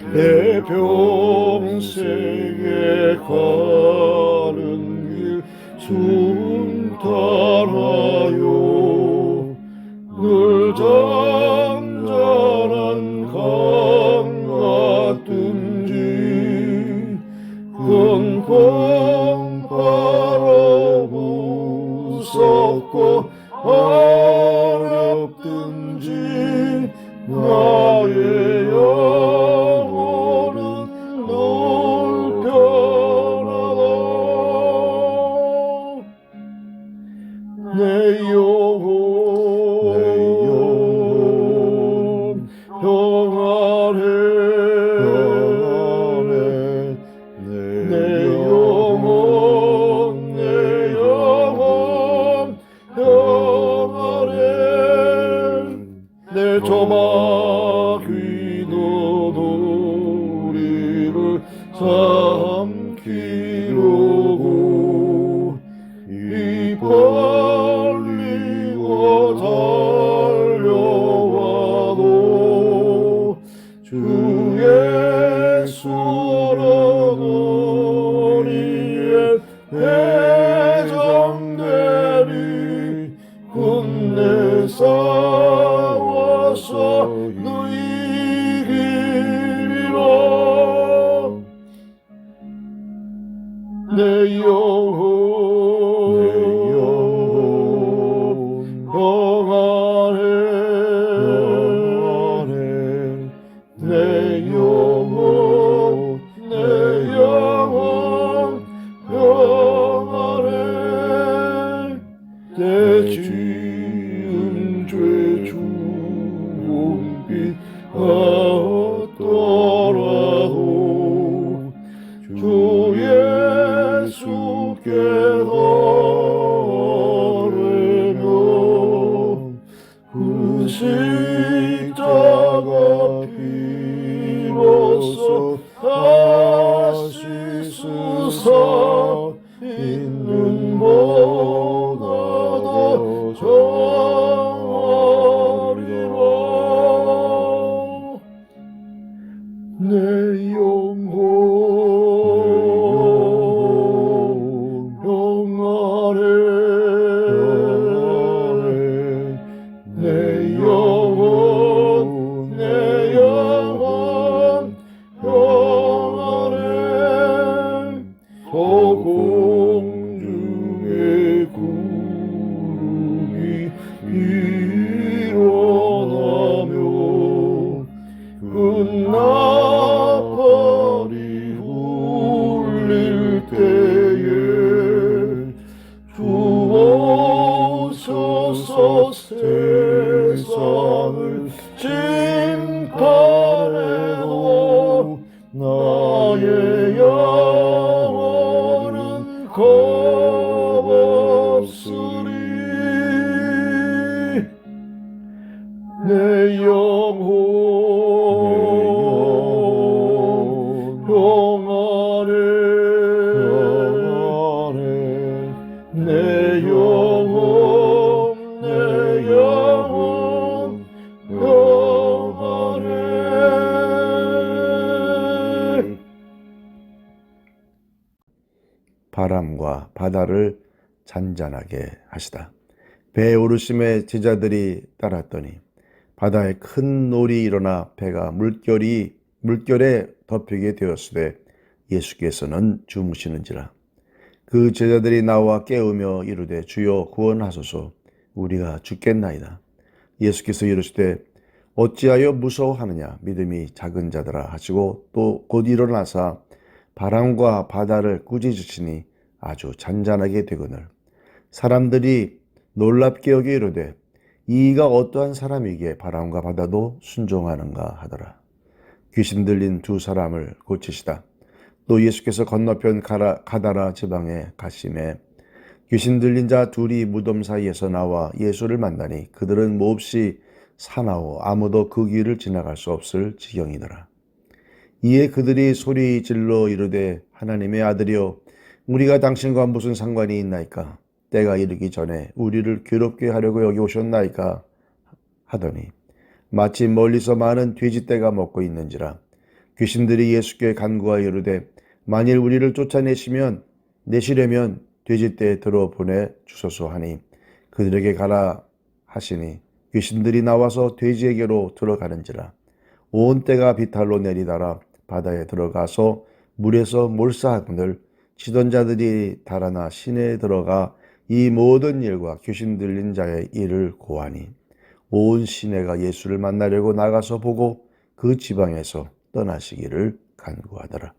내 평생에 가 편하다 내 영혼 평안해. 내 영혼 내 영혼 평안해. 내 조막이 너는 우리를 삼 지은 죄 주홍빛 같더라도 주 예수께 걸으며 그 십자가 구 내 영혼 평안해 내 영혼 내 영혼 평안해 바람과 바다를 잔잔하게 하시다. 배에 오르심에 제자들이 따랐더니 바다에 큰 놀이 일어나 배가 물결이 물결에 덮이게 되었으되 예수께서는 주무시는지라. 그 제자들이 나와 깨우며 이르되 주여 구원하소서 우리가 죽겠나이다. 예수께서 이르시되 어찌하여 무서워하느냐 믿음이 작은 자들아 하시고 또 곧 일어나사 바람과 바다를 꾸짖으시니 아주 잔잔하게 되거늘 사람들이 놀랍게 여기 이르되 이가 어떠한 사람이기에 바람과 바다도 순종하는가 하더라. 귀신 들린 두 사람을 고치시다. 또 예수께서 건너편 가라, 가다라 지방에 가심에 귀신 들린 자 둘이 무덤 사이에서 나와 예수를 만나니 그들은 몹시 사나워 아무도 그 길을 지나갈 수 없을 지경이더라. 이에 그들이 소리 질러 이르되 하나님의 아들이여 우리가 당신과 무슨 상관이 있나이까 때가 이르기 전에 우리를 괴롭게 하려고 여기 오셨나이까 하더니 마치 멀리서 많은 돼지떼가 먹고 있는지라 귀신들이 예수께 간구하여 이르되 만일 우리를 쫓아내시면 내시려면 돼지떼에 들어 보내 주소서 하니 그들에게 가라 하시니 귀신들이 나와서 돼지에게로 들어가는지라. 온 때가 비탈로 내리다라. 바다에 들어가서 물에서 몰사하거늘 치던 자들이 달아나 시내에 들어가 이 모든 일과 귀신 들린 자의 일을 고하니 온 시내가 예수를 만나려고 나가서 보고 그 지방에서 떠나시기를 간구하더라.